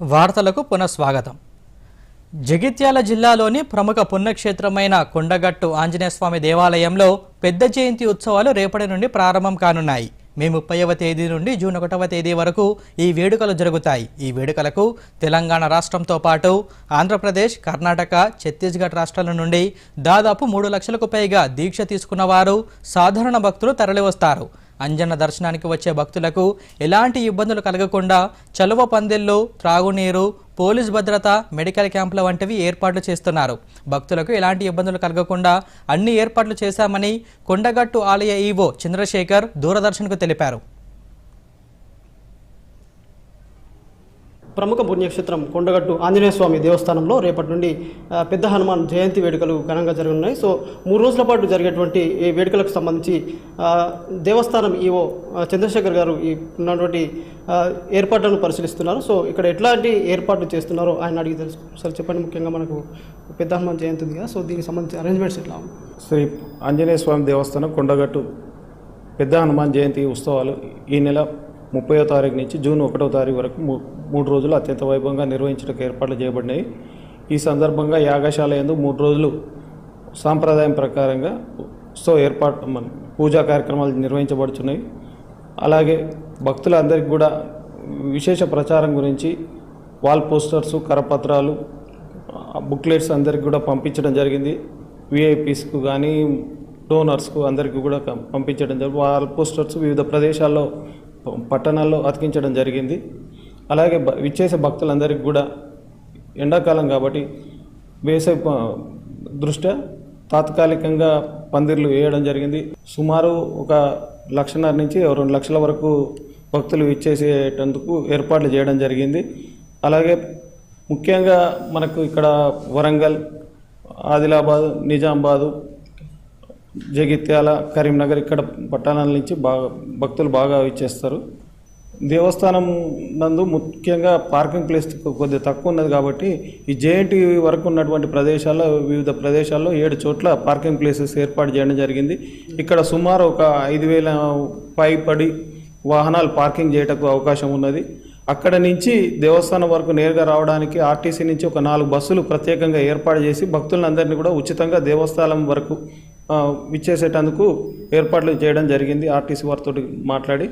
వార్తలకు పునఃస్వాగతం. జగిత్యాల జిల్లాలోని ప్రముఖ పుణ్యక్షేత్రమైన కొండగట్టు ఆంజనేయస్వామి దేవాలయంలో పెద్ద జయంతి ఉత్సవాలు రేపటి నుండి ప్రారంభం కానున్నాయి. మే ముప్పైవ తేదీ నుండి జూన్ ఒకటవ తేదీ వరకు ఈ వేడుకలు జరుగుతాయి. ఈ వేడుకలకు తెలంగాణ రాష్ట్రంతో పాటు ఆంధ్రప్రదేశ్ కర్ణాటక ఛత్తీస్గఢ్ రాష్ట్రాల నుండి దాదాపు మూడు లక్షలకు పైగా దీక్ష తీసుకున్న వారు సాధారణ భక్తులు తరలివస్తారు. అంజన్న దర్శనానికి వచ్చే భక్తులకు ఎలాంటి ఇబ్బందులు కలగకుండా చలువ పందిళ్ళు త్రాగునీరు పోలీస్ భద్రత మెడికల్ క్యాంపుల వంటివి ఏర్పాట్లు చేస్తున్నారు. భక్తులకు ఎలాంటి ఇబ్బందులు కలగకుండా అన్ని ఏర్పాట్లు చేశామని కొండగట్టు ఆలయ ఈవో చంద్రశేఖర్ దూరదర్శన్కు తెలిపారు. ప్రముఖ పుణ్యక్షేత్రం కొండగట్టు ఆంజనేయ స్వామి దేవస్థానంలో రేపటి నుండి పెద్ద హనుమాన్ జయంతి వేడుకలు ఘనంగా జరగనున్నాయి. సో మూడు రోజుల పాటు జరిగేటువంటి ఈ వేడుకలకు సంబంధించి దేవస్థానం ఈవో చంద్రశేఖర్ గారు ఈ ఉన్నటువంటి ఏర్పాట్లను పరిశీలిస్తున్నారు. సో ఇక్కడ ఎట్లాంటి ఏర్పాట్లు చేస్తున్నారో ఆయన అడిగి తెలుసు. సార్ చెప్పండి. ముఖ్యంగా మనకు పెద్ద హనుమాన్ జయంతి ఉంది కదా సో దీనికి సంబంధించి అరేంజ్మెంట్స్ ఎట్లా శ్రీ ఆంజనేయ స్వామి దేవస్థానం కొండగట్టు పెద్ద హనుమాన్ జయంతి ఉత్సవాలు ఈ నెల ముప్పయో తారీఖు నుంచి జూన్ ఒకటో తారీఖు వరకు మూడు రోజులు అత్యంత వైభవంగా నిర్వహించడానికి ఏర్పాట్లు చేయబడినాయి ఈ సందర్భంగా యాగశాల ఎందు మూడు రోజులు సాంప్రదాయం ప్రకారంగా సో ఏర్పాటు మన పూజా కార్యక్రమాలు నిర్వహించబడుతున్నాయి అలాగే భక్తులందరికీ కూడా విశేష ప్రచారం గురించి వాల్ పోస్టర్స్ కరపత్రాలు బుక్లెట్స్ అందరికి కూడా పంపించడం జరిగింది. విఐపీస్కు కానీ డోనర్స్కు అందరికీ కూడా పంపించడం జరిగింది వాల్ పోస్టర్స్ వివిధ ప్రదేశాల్లో పట్టణాల్లో అతికించడం జరిగింది. అలాగే బ- విచ్చేసే భక్తులందరికీ కూడా ఎండాకాలం కాబట్టి వేసవి దృష్ట్యా తాత్కాలికంగా పందిర్లు వేయడం జరిగింది. సుమారు ఒక లక్షన్నర నుంచి రెండు లక్షల వరకు భక్తులు ఇచ్చేసేటందుకు ఏర్పాట్లు చేయడం జరిగింది. అలాగే ముఖ్యంగా మనకు ఇక్కడ వరంగల్ ఆదిలాబాద్ నిజామాబాదు జగిత్యాల కరీంనగర్ ఇక్కడ పట్టణాల నుంచి బాగా భక్తులు బాగా ఇచ్చేస్తారు. దేవస్థానం నందు ముఖ్యంగా పార్కింగ్ ప్లేస్ కొద్దిగా తక్కువ ఉన్నది కాబట్టి ఈ జేఎన్టీ వరకు ఉన్నటువంటి ప్రదేశాల్లో వివిధ ప్రదేశాల్లో ఏడు చోట్ల పార్కింగ్ ప్లేసెస్ ఏర్పాటు చేయడం జరిగింది. ఇక్కడ సుమారు ఒక ఐదు వేల పైపడి వాహనాలు పార్కింగ్ చేయటకు అవకాశం ఉన్నది. అక్కడ నుంచి దేవస్థానం వరకు నేరుగా రావడానికి ఆర్టీసీ నుంచి ఒక నాలుగు బస్సులు ప్రత్యేకంగా ఏర్పాటు చేసి భక్తులందరినీ కూడా ఉచితంగా దేవస్థానం వరకు విచ్చేసేటందుకు ఏర్పాట్లు చేయడం జరిగింది. ఆర్టీసీ వారితో మాట్లాడి